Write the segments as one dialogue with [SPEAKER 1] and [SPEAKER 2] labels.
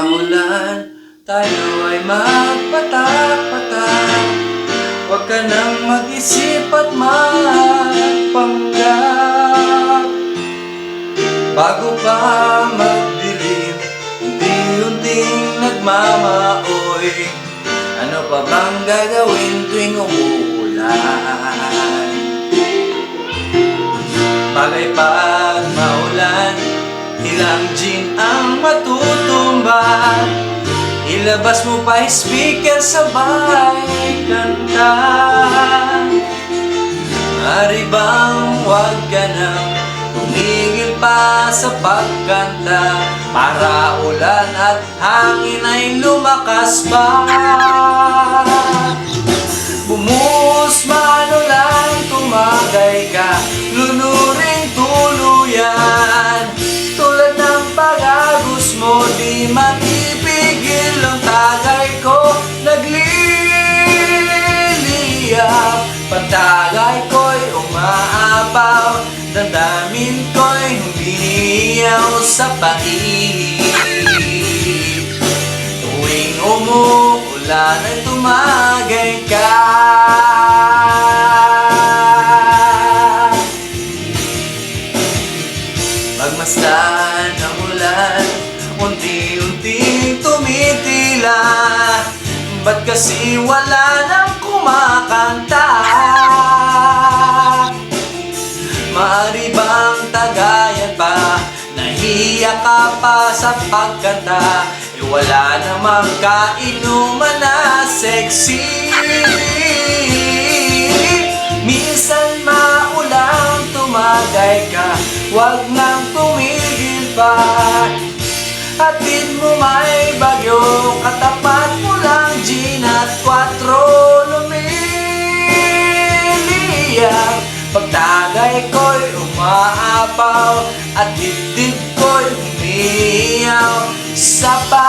[SPEAKER 1] Tayo ay magpatak-patak Huwag ka nang mag-isip at magpanggap. Bago pa magdilim Unti-unting nagmamaoy. Ano pa bang gagawin tuwing umuulan? Bagay pag maulan Ilang gin ang matutumba Ilabas mo pa speaker sabay kanta. Mari bang huwag ka nang tumigil pa sa pagkanta. Para ulan at hangin ay lumakas pa humiyaw sa pait Tuwing umuulan ay tumagay ka. Pagmasdan ang ulan Unti-unting tumitila. Ba't kasi wala nang kumakanta? Maari bang tagayan Nahiya ka pa sa pagkanta E wala namang kainuman na sexy. Minsan maulang tumagay ka Huwag nang tumigil pa. Atid mo may bagyo Katapat mo lang gin at 4 Lumiliyang. Pagtagay ko'y umaapaw At ko'y Sapa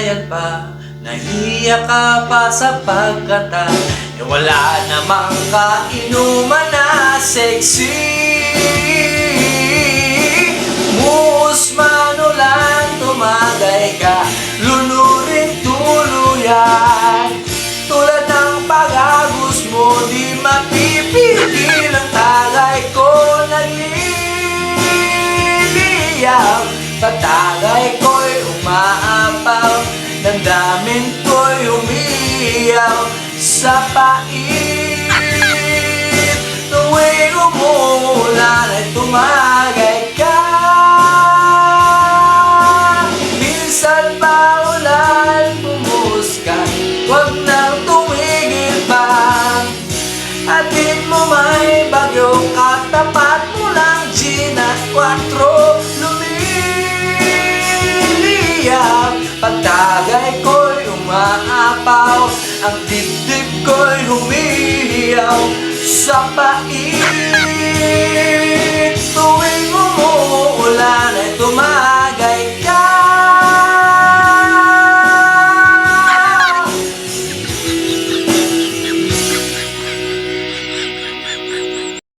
[SPEAKER 1] tagayan pa Nahiya ka pa sa pagkanta E wala namang kainuman na sexy. Muus Damdamin ko'y umiyaw Sa pait. Tuwing umulan ay Ang dibdib ko'y humihiyaw Sa pait